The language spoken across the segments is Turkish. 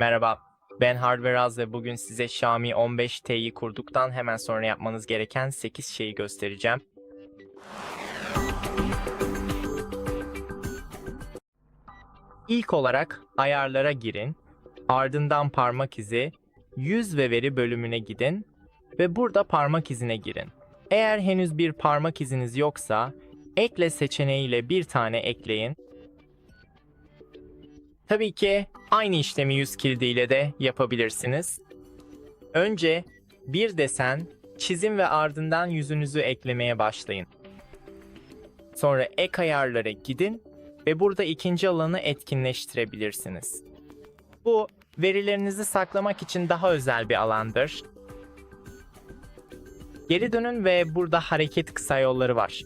Merhaba, ben Hardware Az ve bugün size Xiaomi 15T'yi kurduktan hemen sonra yapmanız gereken 8 şeyi göstereceğim. İlk olarak ayarlara girin, ardından parmak izi, yüz ve veri bölümüne gidin ve burada parmak izine girin. Eğer henüz bir parmak iziniz yoksa, ekle seçeneğiyle bir tane ekleyin Tabii ki aynı işlemi yüz kildiyle de yapabilirsiniz. Önce bir desen çizin ve ardından yüzünüzü eklemeye başlayın. Sonra ek ayarlara gidin ve burada ikinci alanı etkinleştirebilirsiniz. Bu verilerinizi saklamak için daha özel bir alandır. Geri dönün ve burada hareket kısa yolları var.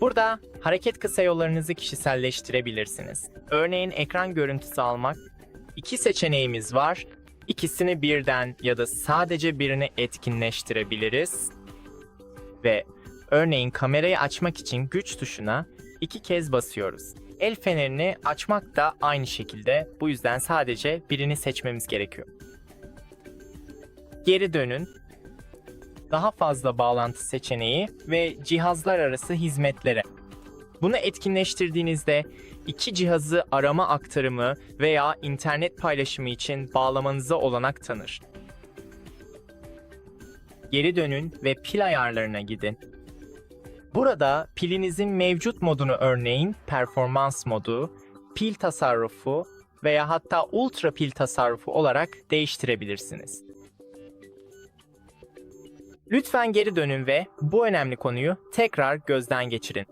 Burada hareket kısa yollarınızı kişiselleştirebilirsiniz. Örneğin ekran görüntüsü almak. İki seçeneğimiz var. İkisini birden ya da sadece birini etkinleştirebiliriz. Ve örneğin kamerayı açmak için güç tuşuna iki kez basıyoruz. El fenerini açmak da aynı şekilde. Bu yüzden sadece birini seçmemiz gerekiyor. Geri dönün daha fazla bağlantı seçeneği ve cihazlar arası hizmetlere. Bunu etkinleştirdiğinizde iki cihazı arama aktarımı veya internet paylaşımı için bağlamanıza olanak tanır. Geri dönün ve pil ayarlarına gidin. Burada pilinizin mevcut modunu örneğin performans modu, pil tasarrufu veya hatta ultra pil tasarrufu olarak değiştirebilirsiniz. Lütfen geri dönün ve bu önemli konuyu tekrar gözden geçirin.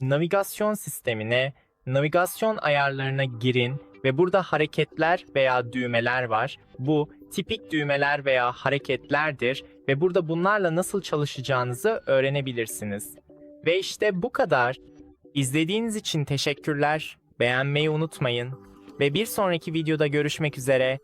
Navigasyon sistemine, navigasyon ayarlarına girin ve burada hareketler veya düğmeler var. Bu tipik düğmeler veya hareketlerdir ve burada bunlarla nasıl çalışacağınızı öğrenebilirsiniz. Ve işte bu kadar. İzlediğiniz için teşekkürler. Beğenmeyi unutmayın ve bir sonraki videoda görüşmek üzere.